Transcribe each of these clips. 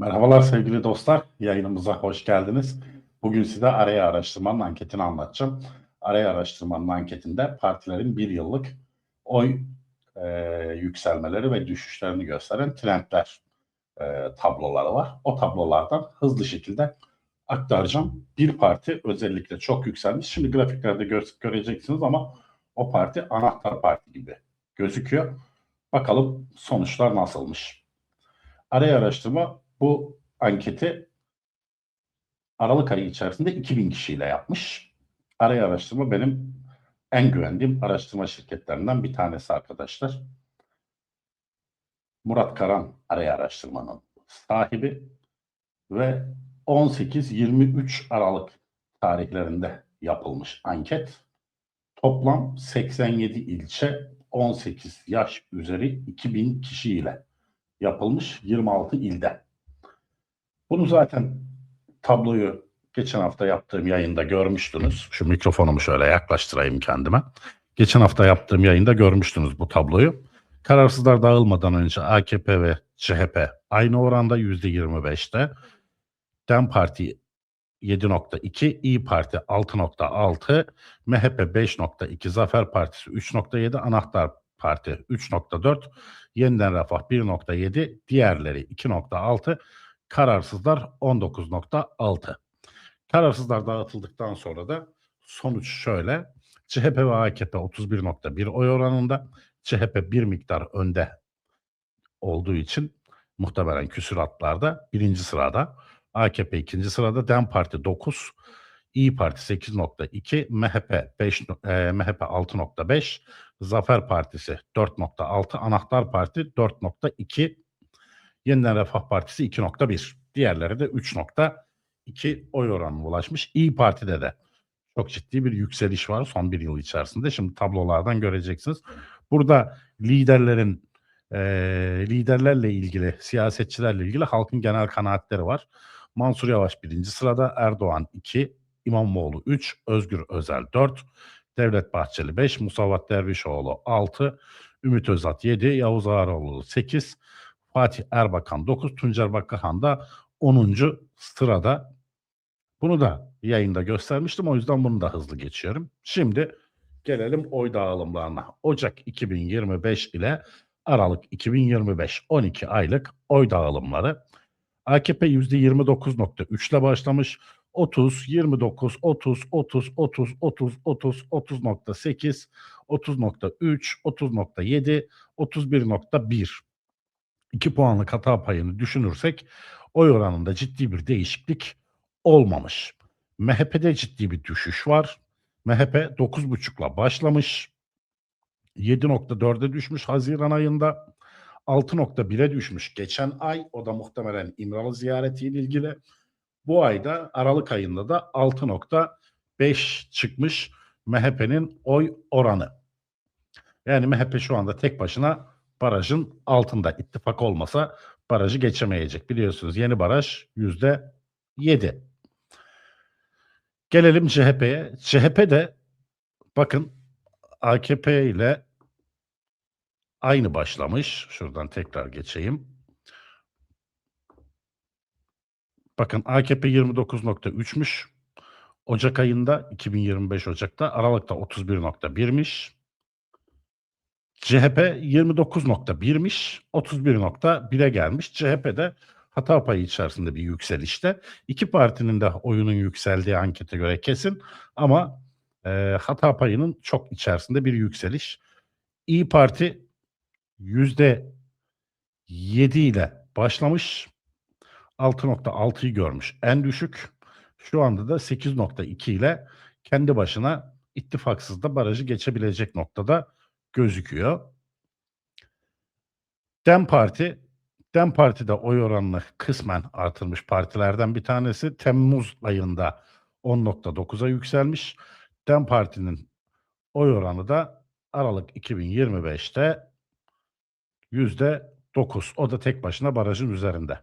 Merhabalar sevgili dostlar, yayınımıza hoş geldiniz. Bugün size araya araştırmanın anketini anlatacağım. Araya araştırmanın anketinde partilerin bir yıllık oy e, yükselmeleri ve düşüşlerini gösteren trendler e, tabloları var. O tablolardan hızlı şekilde aktaracağım. Bir parti özellikle çok yükselmiş. Şimdi grafiklerde gö- göreceksiniz ama o parti anahtar parti gibi gözüküyor. Bakalım sonuçlar nasılmış. Araya araştırma bu anketi Aralık ayı içerisinde 2000 kişiyle yapmış. Araya araştırma benim en güvendiğim araştırma şirketlerinden bir tanesi arkadaşlar. Murat Karan araya araştırmanın sahibi ve 18-23 Aralık tarihlerinde yapılmış anket. Toplam 87 ilçe 18 yaş üzeri 2000 kişiyle yapılmış 26 ilde. Bunu zaten tabloyu geçen hafta yaptığım yayında görmüştünüz. Şu mikrofonumu şöyle yaklaştırayım kendime. Geçen hafta yaptığım yayında görmüştünüz bu tabloyu. Kararsızlar dağılmadan önce AKP ve CHP aynı oranda %25'te. DEM Parti 7.2, İyi Parti 6.6, MHP 5.2, Zafer Partisi 3.7, Anahtar Parti 3.4, Yeniden Refah 1.7, diğerleri 2.6, kararsızlar 19.6. Kararsızlar dağıtıldıktan sonra da sonuç şöyle. CHP ve AKP 31.1 oy oranında. CHP bir miktar önde olduğu için muhtemelen küsuratlarda birinci sırada. AKP ikinci sırada. DEM Parti 9, İyi Parti 8.2, MHP 5, e, MHP 6.5, Zafer Partisi 4.6, Anahtar Parti 4.2, Yeniden Refah Partisi 2.1. Diğerleri de 3.2 oy oranına ulaşmış. İyi Parti'de de çok ciddi bir yükseliş var son bir yıl içerisinde. Şimdi tablolardan göreceksiniz. Burada liderlerin e, liderlerle ilgili, siyasetçilerle ilgili halkın genel kanaatleri var. Mansur Yavaş birinci sırada, Erdoğan 2, İmamoğlu 3, Özgür Özel 4, Devlet Bahçeli 5, Musavat Dervişoğlu 6, Ümit Özat 7, Yavuz Ağaroğlu 8, Fatih Erbakan 9, Tuncer Bakırhan da 10. sırada. Bunu da yayında göstermiştim o yüzden bunu da hızlı geçiyorum. Şimdi gelelim oy dağılımlarına. Ocak 2025 ile Aralık 2025 12 aylık oy dağılımları. AKP %29.3 ile başlamış. 30, 29, 30, 30, 30, 30, 30, 30.8, 30.3, 30.7, 31.1. 2 puanlık hata payını düşünürsek oy oranında ciddi bir değişiklik olmamış. MHP'de ciddi bir düşüş var. MHP 9.5'la başlamış. 7.4'e düşmüş Haziran ayında. 6.1'e düşmüş geçen ay. O da muhtemelen İmralı ziyaretiyle ilgili. Bu ayda Aralık ayında da 6.5 çıkmış MHP'nin oy oranı. Yani MHP şu anda tek başına barajın altında. İttifak olmasa barajı geçemeyecek. Biliyorsunuz yeni baraj yüzde yedi. Gelelim CHP'ye. CHP de bakın AKP ile aynı başlamış. Şuradan tekrar geçeyim. Bakın AKP 29.3'müş. Ocak ayında 2025 Ocak'ta Aralık'ta 31.1'miş. CHP 29.1'miş. 31.1'e gelmiş. CHP'de hata payı içerisinde bir yükselişte. İki partinin de oyunun yükseldiği ankete göre kesin ama e, hata payının çok içerisinde bir yükseliş. İyi Parti yüzde 7 ile başlamış. 6.6'yı görmüş. En düşük. Şu anda da 8.2 ile kendi başına ittifaksız da barajı geçebilecek noktada gözüküyor. Dem Parti, Dem Parti'de oy oranını kısmen artırmış partilerden bir tanesi. Temmuz ayında 10.9'a yükselmiş. Dem Parti'nin oy oranı da Aralık 2025'te yüzde 9. O da tek başına barajın üzerinde.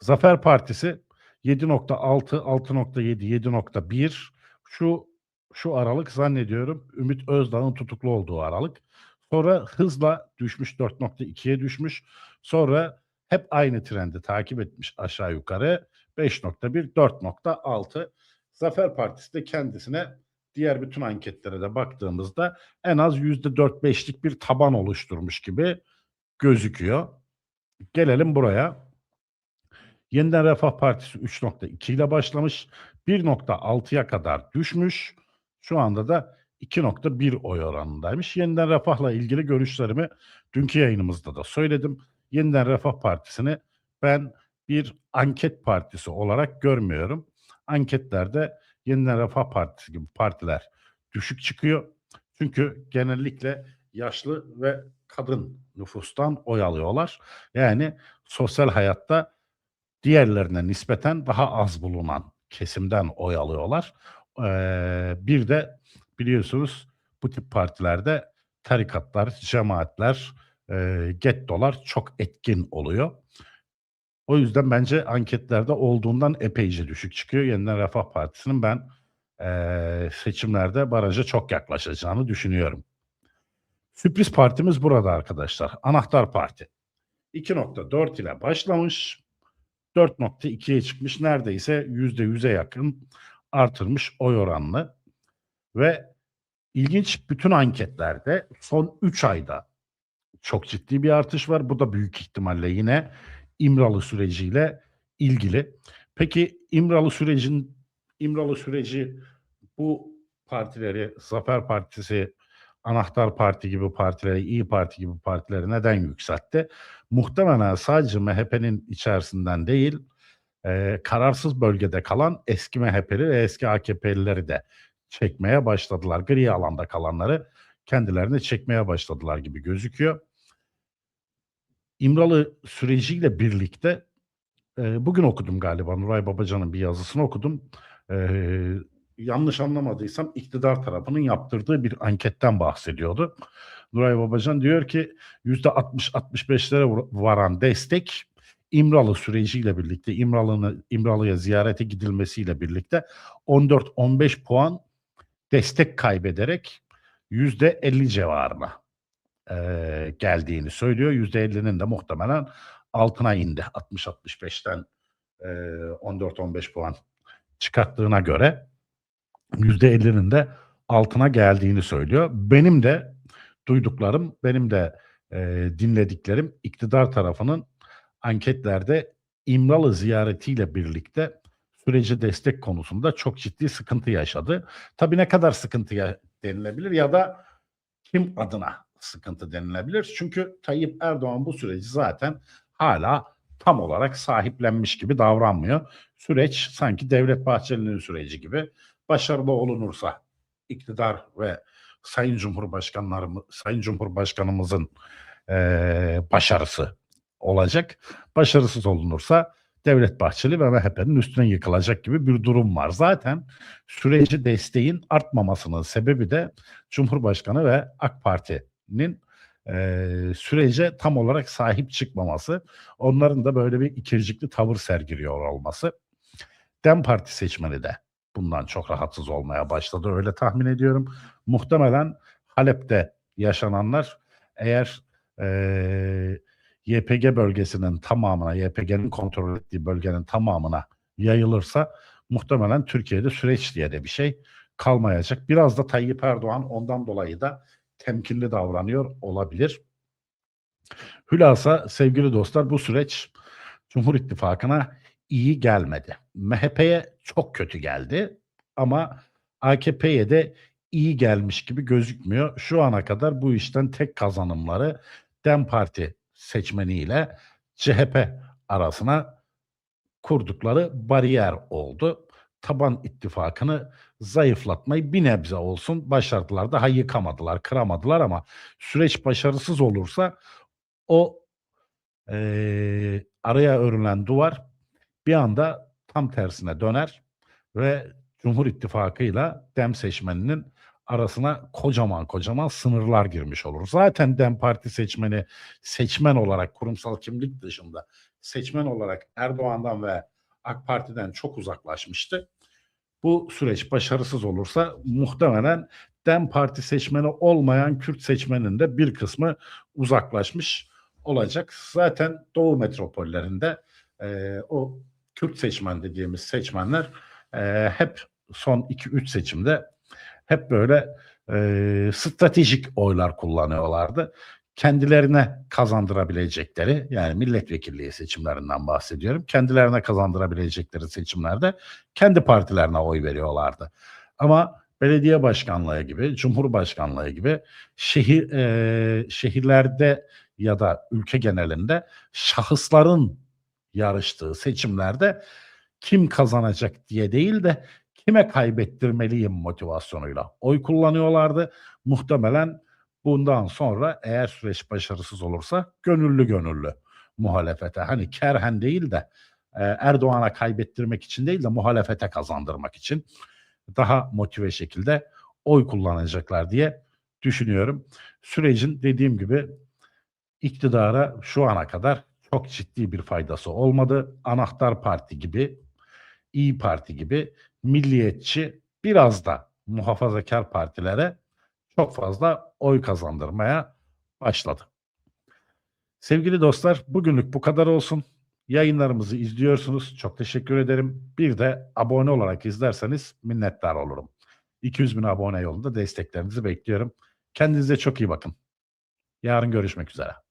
Zafer Partisi 7.6, 6.7, 7.1 şu şu aralık zannediyorum Ümit Özdağ'ın tutuklu olduğu aralık. Sonra hızla düşmüş 4.2'ye düşmüş. Sonra hep aynı trendi takip etmiş aşağı yukarı 5.1 4.6 Zafer Partisi de kendisine diğer bütün anketlere de baktığımızda en az %4-5'lik bir taban oluşturmuş gibi gözüküyor. Gelelim buraya. Yeniden Refah Partisi 3.2 ile başlamış. 1.6'ya kadar düşmüş. Şu anda da 2.1 oy oranındaymış. Yeniden Refah'la ilgili görüşlerimi dünkü yayınımızda da söyledim. Yeniden Refah Partisi'ni ben bir anket partisi olarak görmüyorum. Anketlerde Yeniden Refah Partisi gibi partiler düşük çıkıyor. Çünkü genellikle yaşlı ve kadın nüfustan oy alıyorlar. Yani sosyal hayatta diğerlerine nispeten daha az bulunan kesimden oy alıyorlar. Bir de biliyorsunuz bu tip partilerde tarikatlar, cemaatler, e, gettolar çok etkin oluyor. O yüzden bence anketlerde olduğundan epeyce düşük çıkıyor. Yeniden Refah Partisi'nin ben e, seçimlerde baraja çok yaklaşacağını düşünüyorum. Sürpriz partimiz burada arkadaşlar. Anahtar Parti. 2.4 ile başlamış. 4.2'ye çıkmış. Neredeyse %100'e yakın artırmış oy oranını. Ve ilginç bütün anketlerde son 3 ayda çok ciddi bir artış var. Bu da büyük ihtimalle yine İmralı süreciyle ilgili. Peki İmralı sürecin İmralı süreci bu partileri Zafer Partisi, Anahtar Parti gibi partileri, İyi Parti gibi partileri neden yükseltti? Muhtemelen sadece MHP'nin içerisinden değil, e, kararsız bölgede kalan eski MHP'li ve eski AKP'lileri de çekmeye başladılar. Gri alanda kalanları kendilerini çekmeye başladılar gibi gözüküyor. İmralı süreciyle birlikte e, bugün okudum galiba Nuray Babacan'ın bir yazısını okudum. E, yanlış anlamadıysam iktidar tarafının yaptırdığı bir anketten bahsediyordu. Nuray Babacan diyor ki %60-65'lere varan destek İmralı süreciyle birlikte İmralı'nın İmralı'ya ziyarete gidilmesiyle birlikte 14-15 puan destek kaybederek %50 civarına e, geldiğini söylüyor. %50'nin de muhtemelen altına indi. 60-65'ten e, 14-15 puan çıkarttığına göre %50'nin de altına geldiğini söylüyor. Benim de duyduklarım, benim de e, dinlediklerim iktidar tarafının anketlerde İmralı ziyaretiyle birlikte süreci destek konusunda çok ciddi sıkıntı yaşadı. Tabii ne kadar sıkıntıya denilebilir ya da kim adına sıkıntı denilebilir? Çünkü Tayyip Erdoğan bu süreci zaten hala tam olarak sahiplenmiş gibi davranmıyor. Süreç sanki Devlet Bahçeli'nin süreci gibi başarılı olunursa iktidar ve Sayın Cumhurbaşkanlarımız, Sayın Cumhurbaşkanımızın eee, başarısı olacak. Başarısız olunursa Devlet Bahçeli ve MHP'nin üstüne yıkılacak gibi bir durum var. Zaten süreci desteğin artmamasının sebebi de Cumhurbaşkanı ve AK Parti'nin eee, sürece tam olarak sahip çıkmaması. Onların da böyle bir ikircikli tavır sergiliyor olması. Dem Parti seçmeni de bundan çok rahatsız olmaya başladı. Öyle tahmin ediyorum. Muhtemelen Halep'te yaşananlar eğer eee YPG bölgesinin tamamına, YPG'nin kontrol ettiği bölgenin tamamına yayılırsa muhtemelen Türkiye'de süreç diye de bir şey kalmayacak. Biraz da Tayyip Erdoğan ondan dolayı da temkinli davranıyor olabilir. Hülasa sevgili dostlar bu süreç Cumhur İttifakı'na iyi gelmedi. MHP'ye çok kötü geldi ama AKP'ye de iyi gelmiş gibi gözükmüyor. Şu ana kadar bu işten tek kazanımları DEM Parti seçmeniyle CHP arasına kurdukları bariyer oldu. Taban ittifakını zayıflatmayı bir nebze olsun başardılar. Daha yıkamadılar, kıramadılar ama süreç başarısız olursa o eee, araya örülen duvar bir anda tam tersine döner ve Cumhur İttifakı'yla DEM seçmeninin arasına kocaman kocaman sınırlar girmiş olur. Zaten DEM Parti seçmeni seçmen olarak kurumsal kimlik dışında seçmen olarak Erdoğan'dan ve AK Parti'den çok uzaklaşmıştı. Bu süreç başarısız olursa muhtemelen DEM Parti seçmeni olmayan Kürt seçmenin de bir kısmı uzaklaşmış olacak. Zaten Doğu metropollerinde e, o Kürt seçmen dediğimiz seçmenler e, hep son 2-3 seçimde hep böyle e, stratejik oylar kullanıyorlardı. Kendilerine kazandırabilecekleri yani milletvekilliği seçimlerinden bahsediyorum. Kendilerine kazandırabilecekleri seçimlerde kendi partilerine oy veriyorlardı. Ama belediye başkanlığı gibi, cumhurbaşkanlığı gibi şehir e, şehirlerde ya da ülke genelinde şahısların yarıştığı seçimlerde kim kazanacak diye değil de kime kaybettirmeliyim motivasyonuyla oy kullanıyorlardı. Muhtemelen bundan sonra eğer süreç başarısız olursa gönüllü gönüllü muhalefete hani kerhen değil de e, Erdoğan'a kaybettirmek için değil de muhalefete kazandırmak için daha motive şekilde oy kullanacaklar diye düşünüyorum. Sürecin dediğim gibi iktidara şu ana kadar çok ciddi bir faydası olmadı. Anahtar Parti gibi, İyi Parti gibi milliyetçi biraz da muhafazakar partilere çok fazla oy kazandırmaya başladı. Sevgili dostlar bugünlük bu kadar olsun. Yayınlarımızı izliyorsunuz. Çok teşekkür ederim. Bir de abone olarak izlerseniz minnettar olurum. 200 bin abone yolunda desteklerinizi bekliyorum. Kendinize çok iyi bakın. Yarın görüşmek üzere.